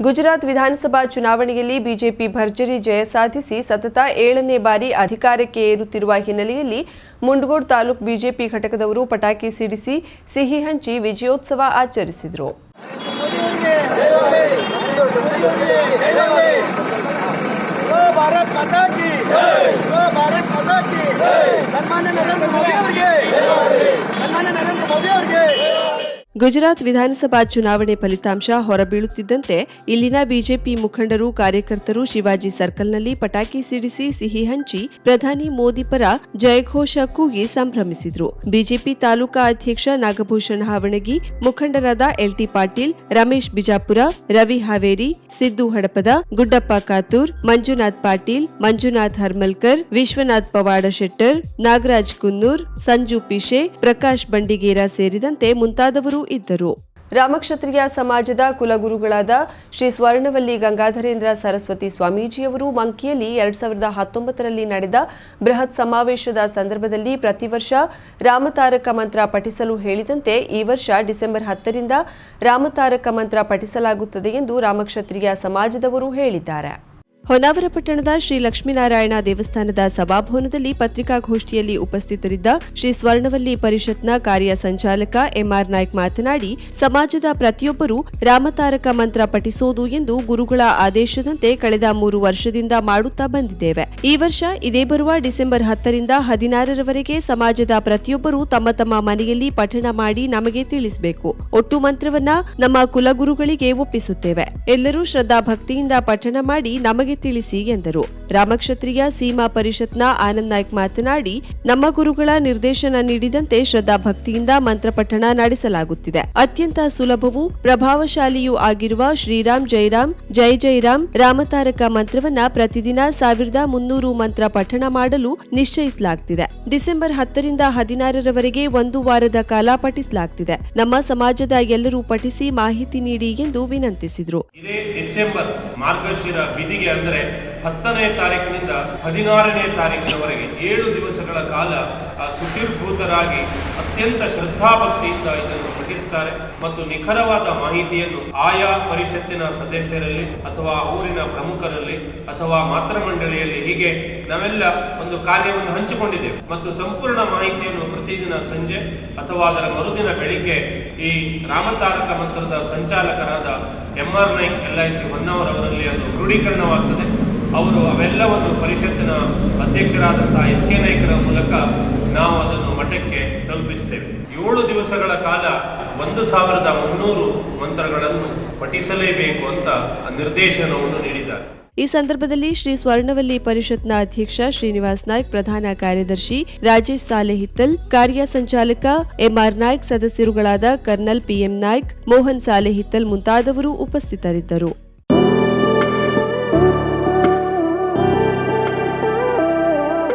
ಗುಜರಾತ್ ವಿಧಾನಸಭಾ ಚುನಾವಣೆಯಲ್ಲಿ ಬಿಜೆಪಿ ಭರ್ಜರಿ ಜಯ ಸಾಧಿಸಿ ಸತತ ಏಳನೇ ಬಾರಿ ಅಧಿಕಾರಕ್ಕೆ ಏರುತ್ತಿರುವ ಹಿನ್ನೆಲೆಯಲ್ಲಿ ಮುಂಡಗೋಡ್ ತಾಲೂಕು ಬಿಜೆಪಿ ಘಟಕದವರು ಪಟಾಕಿ ಸಿಡಿಸಿ ಸಿಹಿ ಹಂಚಿ ವಿಜಯೋತ್ಸವ ಆಚರಿಸಿದರು. ನರೇಂದ್ರ ಮೋದಿ ಅವರಿಗೆ. ಗುಜರಾತ್ ವಿಧಾನಸಭಾ ಚುನಾವಣೆ ಫಲಿತಾಂಶ ಹೊರಬೀಳುತ್ತಿದ್ದಂತೆ ಇಲ್ಲಿನ ಬಿಜೆಪಿ ಮುಖಂಡರು ಕಾರ್ಯಕರ್ತರು ಶಿವಾಜಿ ಸರ್ಕಲ್ನಲ್ಲಿ ಪಟಾಕಿ ಸಿಡಿಸಿ ಸಿಹಿ ಹಂಚಿ ಪ್ರಧಾನಿ ಮೋದಿ ಪರ ಜಯಘೋಷ ಕೂಗಿ ಸಂಭ್ರಮಿಸಿದ್ರು. ಬಿಜೆಪಿ ತಾಲೂಕಾ ಅಧ್ಯಕ್ಷ ನಾಗಭೂಷಣ್ ಹಾವಣಗಿ, ಮುಖಂಡರಾದ ಎಲ್ಟಿ ಪಾಟೀಲ್, ರಮೇಶ್ ಬಿಜಾಪುರ, ರವಿ ಹಾವೇರಿ, ಸಿದ್ದು ಹಡಪದ, ಗುಡ್ಡಪ್ಪ ಕಾತೂರ್, ಮಂಜುನಾಥ್ ಪಾಟೀಲ್, ಮಂಜುನಾಥ್ ಹರ್ಮಲ್ಕರ್, ವಿಶ್ವನಾಥ್ ಪವಾಡ ಶೆಟ್ಟರ್, ನಾಗರಾಜ್ ಕುನ್ನೂರ್, ಸಂಜು ಪಿಶೆ, ಪ್ರಕಾಶ್ ಬಂಡಿಗೇರ ಸೇರಿದಂತೆ ಮುಂತಾದವರು ಇದ್ದರು. ರಾಮಕ್ಷತ್ರಿಯ ಸಮಾಜದ ಕುಲಗುರುಗಳಾದ ಶ್ರೀ ಸ್ವರ್ಣವಲ್ಲಿ ಗಂಗಾಧರೇಂದ್ರ ಸರಸ್ವತಿ ಸ್ವಾಮೀಜಿಯವರು ಮಂಕಿಯಲ್ಲಿ ಎರಡ್ ಸಾವಿರದ ಹತ್ತೊಂಬತ್ತರಲ್ಲಿ ನಡೆದ ಬೃಹತ್ ಸಮಾವೇಶದ ಸಂದರ್ಭದಲ್ಲಿ ಪ್ರತಿ ವರ್ಷ ರಾಮತಾರಕ ಮಂತ್ರ ಪಠಿಸಲು ಹೇಳಿದಂತೆ ಈ ವರ್ಷ ಡಿಸೆಂಬರ್ ಹತ್ತರಿಂದ ರಾಮತಾರಕ ಮಂತ್ರ ಪಠಿಸಲಾಗುತ್ತದೆ ಎಂದು ರಾಮಕ್ಷತ್ರಿಯ ಸಮಾಜದವರು ಹೇಳಿದ್ದಾರೆ. ಹೊನ್ನಾವರ ಪಟ್ಟಣದ ಶ್ರೀ ಲಕ್ಷ್ಮೀನಾರಾಯಣ ದೇವಸ್ಥಾನದ ಸಭಾಭವನದಲ್ಲಿ ಪತ್ರಿಕಾಗೋಷ್ಠಿಯಲ್ಲಿ ಉಪಸ್ಥಿತರಿದ್ದ ಶ್ರೀ ಸ್ವರ್ಣವಲ್ಲಿ ಪರಿಷತ್ನ ಕಾರ್ಯ ಸಂಚಾಲಕ ಎಂಆರ್ ನಾಯ್ಕ್ ಮಾತನಾಡಿ, ಸಮಾಜದ ಪ್ರತಿಯೊಬ್ಬರೂ ರಾಮತಾರಕ ಮಂತ್ರ ಪಠಿಸೋದು ಎಂದು ಗುರುಗಳ ಆದೇಶದಂತೆ ಕಳೆದ ಮೂರು ವರ್ಷದಿಂದ ಮಾಡುತ್ತಾ ಬಂದಿದ್ದೇವೆ. ಈ ವರ್ಷ ಇದೇ ಬರುವ ಡಿಸೆಂಬರ್ ಹತ್ತರಿಂದ ಹದಿನಾರರವರೆಗೆ ಸಮಾಜದ ಪ್ರತಿಯೊಬ್ಬರೂ ತಮ್ಮ ತಮ್ಮ ಮನೆಯಲ್ಲಿ ಪಠಣ ಮಾಡಿ ನಮಗೆ ತಿಳಿಸಬೇಕು. ಒಟ್ಟು ಮಂತ್ರವನ್ನ ನಮ್ಮ ಕುಲಗುರುಗಳಿಗೆ ಒಪ್ಪಿಸುತ್ತೇವೆ. ಎಲ್ಲರೂ ಶ್ರದ್ಧಾ ಭಕ್ತಿಯಿಂದ ಪಠಣ ಮಾಡಿ ನಮಗೆ ತಿಳಿಸಿ ಎಂದರು. ರಾಮಕ್ಷತ್ರಿಯ ಸೀಮಾ ಪರಿಷತ್ನ ಆನಂದ್ ನಾಯ್ಕ್ ಮಾತನಾಡಿ, ನಮ್ಮ ಗುರುಗಳ ನಿರ್ದೇಶನ ನೀಡಿದಂತೆ ಶ್ರದ್ಧಾ ಭಕ್ತಿಯಿಂದ ಮಂತ್ರಪಠಣ ನಡೆಸಲಾಗುತ್ತಿದೆ. ಅತ್ಯಂತ ಸುಲಭವೂ ಪ್ರಭಾವಶಾಲಿಯೂ ಆಗಿರುವ ಶ್ರೀರಾಮ್ ಜೈರಾಮ್, ಜೈ ಜೈರಾಮ್ ರಾಮತಾರಕ ಮಂತ್ರವನ್ನ ಪ್ರತಿದಿನ ಸಾವಿರದ ಮುನ್ನೂರು ಮಂತ್ರ ಪಠಣ ಮಾಡಲು ನಿಶ್ಚಯಿಸಲಾಗುತ್ತಿದೆ ಡಿಸೆಂಬರ್ ಹತ್ತರಿಂದ ಹದಿನಾರರವರೆಗೆ ಒಂದು ವಾರದ ಕಾಲ ಪಠಿಸಲಾಗುತ್ತಿದೆ ನಮ್ಮ ಸಮಾಜದ ಎಲ್ಲರೂ ಪಠಿಸಿ ಮಾಹಿತಿ ನೀಡಿ ಎಂದು ವಿನಂತಿಸಿದರು. ಇದೇ ಡಿಸೆಂಬರ್ ಮಾರ್ಗಶಿರ ಬಿದಿಗೆ ಅಂದರೆ ಹತ್ತನೇ ತಾರೀಕಿನಿಂದ ಹದಿನಾರನೇ ತಾರೀಕಿನವರೆಗೆ ಏಳು ದಿವಸಗಳ ಕಾಲ ಶುಚಿರ್ಭೂತರಾಗಿ ಅತ್ಯಂತ ಶ್ರದ್ಧಾಭಕ್ತಿಯಿಂದ ಇದನ್ನು ಪಠಿಸುತ್ತಾರೆ ಮತ್ತು ನಿಖರವಾದ ಮಾಹಿತಿಯನ್ನು ಆಯಾ ಪರಿಷತ್ತಿನ ಸದಸ್ಯರಲ್ಲಿ ಅಥವಾ ಊರಿನ ಪ್ರಮುಖರಲ್ಲಿ ಅಥವಾ ಮಾತೃ ಮಂಡಳಿಯಲ್ಲಿ ಹೀಗೆ ನಾವೆಲ್ಲ ಒಂದು ಕಾರ್ಯವನ್ನು ಹಂಚಿಕೊಂಡಿದ್ದೇವೆ. ಮತ್ತು ಸಂಪೂರ್ಣ ಮಾಹಿತಿಯನ್ನು ಪ್ರತಿದಿನ ಸಂಜೆ ಅಥವಾ ಅದರ ಮರುದಿನ ಬೆಳಿಗ್ಗೆ ಈ ರಾಮತಾರಕ ಮಂತ್ರದ ಸಂಚಾಲಕರಾದ M R Naik L I C ಹೊನ್ನವರವರಲ್ಲಿ ಅದು ಕ್ರೋಢೀಕರಣವಾಗ್ತದೆ ಅವರು ಅವೆಲ್ಲವನ್ನು ಪರಿಷತ್ತಿನ ಅಧ್ಯಕ್ಷರಾದಂತಹ ಎಸ್ ಕೆ ನಾಯ್ಕರ ಮೂಲಕ ನಾವು ಅದನ್ನು ಮಠಕ್ಕೆ ತಲುಪಿಸ್ತೇವೆ. ಏಳು ದಿವಸಗಳ ಕಾಲ ಒಂದು ಸಾವಿರದ ಮುನ್ನೂರು ಮಂತ್ರಗಳನ್ನು ಪಠಿಸಲೇಬೇಕು ಅಂತ ನಿರ್ದೇಶನವನ್ನು ನೀಡಿದ್ದಾರೆ. ಈ ಸಂದರ್ಭದಲ್ಲಿ ಶ್ರೀ ಸ್ವರ್ಣವಲ್ಲಿ ಪರಿಷತ್ನ ಅಧ್ಯಕ್ಷ ಶ್ರೀನಿವಾಸ್ ನಾಯ್ಕ್, ಪ್ರಧಾನ ಕಾರ್ಯದರ್ಶಿ ರಾಜೇಶ್ ಸಾಲೆಹಿತ್ತಲ್ ಕಾರ್ಯ ಸಂಚಾಲಕ ಎಂಆರ್ ನಾಯ್ಕ್, ಸದಸ್ಯರುಗಳಾದ ಕರ್ನಲ್ ಪಿಎಂ ನಾಯ್ಕ್, ಮೋಹನ್ ಸಾಲೆಹಿತ್ತಲ್ ಮುಂತಾದವರು ಉಪಸ್ಥಿತರಿದ್ದರು.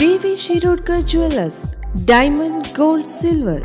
VV Shirodkar jewellers diamond gold silver